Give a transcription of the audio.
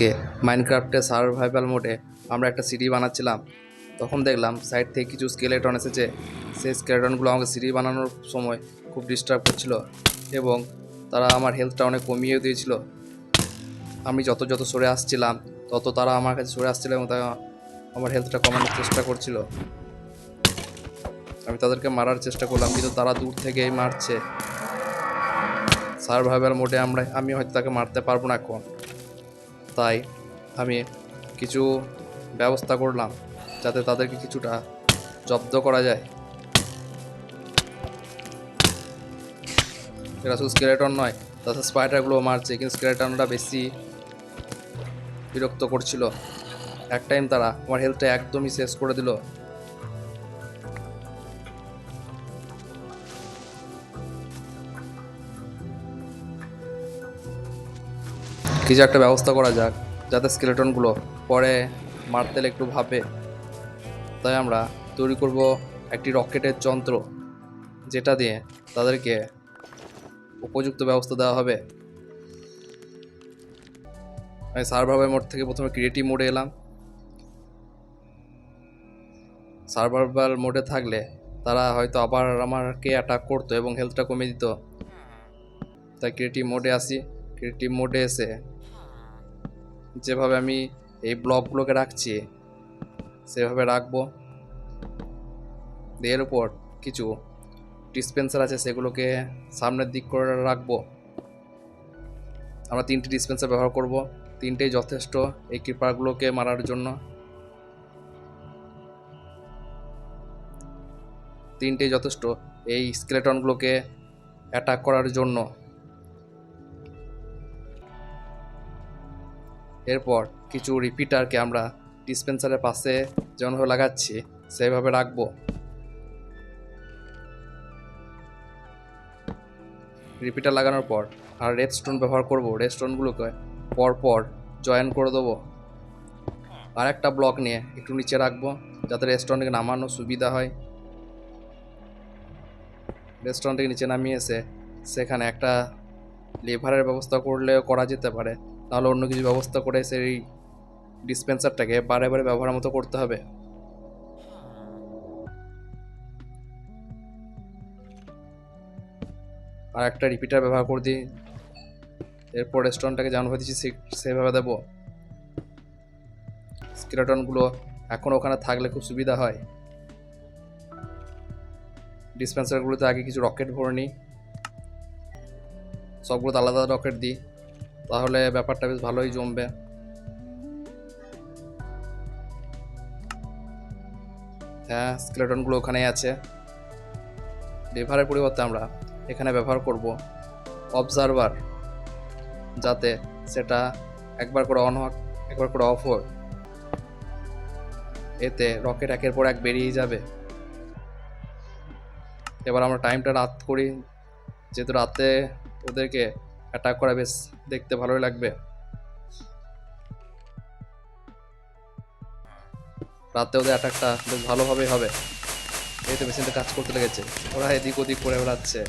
আজকে মাইনক্রাফটে সার্ভাইভাল মোডে আমরা একটা সিঁড়ি বানাচ্ছিলাম। তখন দেখলাম সাইড থেকে কিছু স্কেলেটন এসেছে। সেই স্কেলেটনগুলো আমাকে সিঁড়ি বানানোর সময় খুব ডিস্টার্ব করছিল এবং তারা আমার হেলথটা অনেক কমিয়ে দিয়েছিল। আমি যত যত সরে আসছিলাম, তত তারা আমার কাছে সরে আসছিল এবং তারা আমার হেলথটা কমানোর চেষ্টা করছিল। আমি তাদেরকে মারার চেষ্টা করলাম, কিন্তু তারা দূর থেকেই মারছে। সার্ভাইভাল মোডে আমরা, আমি হয়তো তাকে মারতে পারব না এখন। তাই আমি কিছু ব্যবস্থা করলাম যাতে তাদেরকে কিছুটা জব্দ করা যায়। এরা শুধু স্কেলেটন নয়, তাছাড়া স্পাইডারগুলো মারছে, কিন্তু স্কেলেটনটা বেশি বিরক্ত করছিল। এক টাইম তারা আমার হেলথটা একদমই শেষ করে দিল। কিছু একটা ব্যবস্থা করা যাক, যাতে স্কেলেটনগুলো পরে মারতেলে একটু ভাবে তাই আমরা তৈরি করব একটি রকেটের যন্ত্র, যেটা দিয়ে তাদেরকে উপযুক্ত ব্যবস্থা দেওয়া হবে। আমি সার্ভাইভাল মোড থেকে প্রথমে ক্রিয়েটিভ মোডে এলাম। সার্ভাইভাল মোডে থাকলে তারা হয়তো আবার আমাকে অ্যাটাক করতো এবং হেলথটা কমিয়ে দিত। তাই ক্রিয়েটিভ মোডে আসি। ক্রিয়েটিভ মোডে এসে যেভাবে আমি এই ব্লকগুলোকে রাখছি, সেভাবে রাখব। এর উপর কিছু ডিসপেন্সার আছে, সেগুলোকে সামনের দিক করে রাখব। আমরা তিনটি ডিসপেন্সার ব্যবহার করব। তিনটেই যথেষ্ট এই কিপারগুলোকে মারার জন্য। তিনটেই যথেষ্ট এই স্কেলেটনগুলোকে অ্যাটাক করার জন্য। এরপর কিছু রিপিটারকে আমরা ডিসপেন্সারের পাশে যেমনভাবে লাগাচ্ছি, সেইভাবে রাখব। রিপিটার লাগানোর পর আর রেড স্টোন ব্যবহার করব রেড স্টোনগুলোকে পর পর জয়েন করে দেবো। আর একটা ব্লক নিয়ে একটু নিচে রাখব, যাতে রেস্টুরেন্টকে নামানো সুবিধা হয়। রেস্টুরেন্টকে নিচে নামিয়ে এসে সেখানে একটা লিভারের ব্যবস্থা করলেও করা যেতে পারে। নাহলে অন্য কিছু ব্যবস্থা করে সেই ডিসপেন্সারটাকে বারে বারে ব্যবহার মতো করতে হবে। আর একটা রিপিটার ব্যবহার করে দিই। এরপর রেস্টুরেন্টটাকে যেমন দিচ্ছি সেভাবে দেবো। স্কেলেটনগুলো এখন ওখানে থাকলে খুব সুবিধা হয়। ডিসপেন্সারগুলোতে আগে কিছু রকেট ভরে নিই। সবগুলোতে আলাদা রকেট দিই। তাহলে ব্যাপারটা বেশ ভালোই জমবে। হ্যাঁ স্কেলেটনগুলো ওখানেই আছে। লিভারের পরিবর্তে আমরা এখানে ব্যবহার করব অবজারভার যাতে সেটা একবার করে অন হোক, একবার করে অফ হোক। এতে রকেট একের পর এক বেরিয়ে যাবে। এবার আমরা টাইমটা রাত করি, যেহেতু রাতে ওদেরকে অ্যাটাক করা বেশ দেখতে ভালোই লাগবে। রাতে ওদের অ্যাটাকটা বেশ ভালোভাবেই হবে। এই তো মেশিনটা কাজ করতে লেগেছে। ওরা এদিক ওদিক করে বেড়াচ্ছে।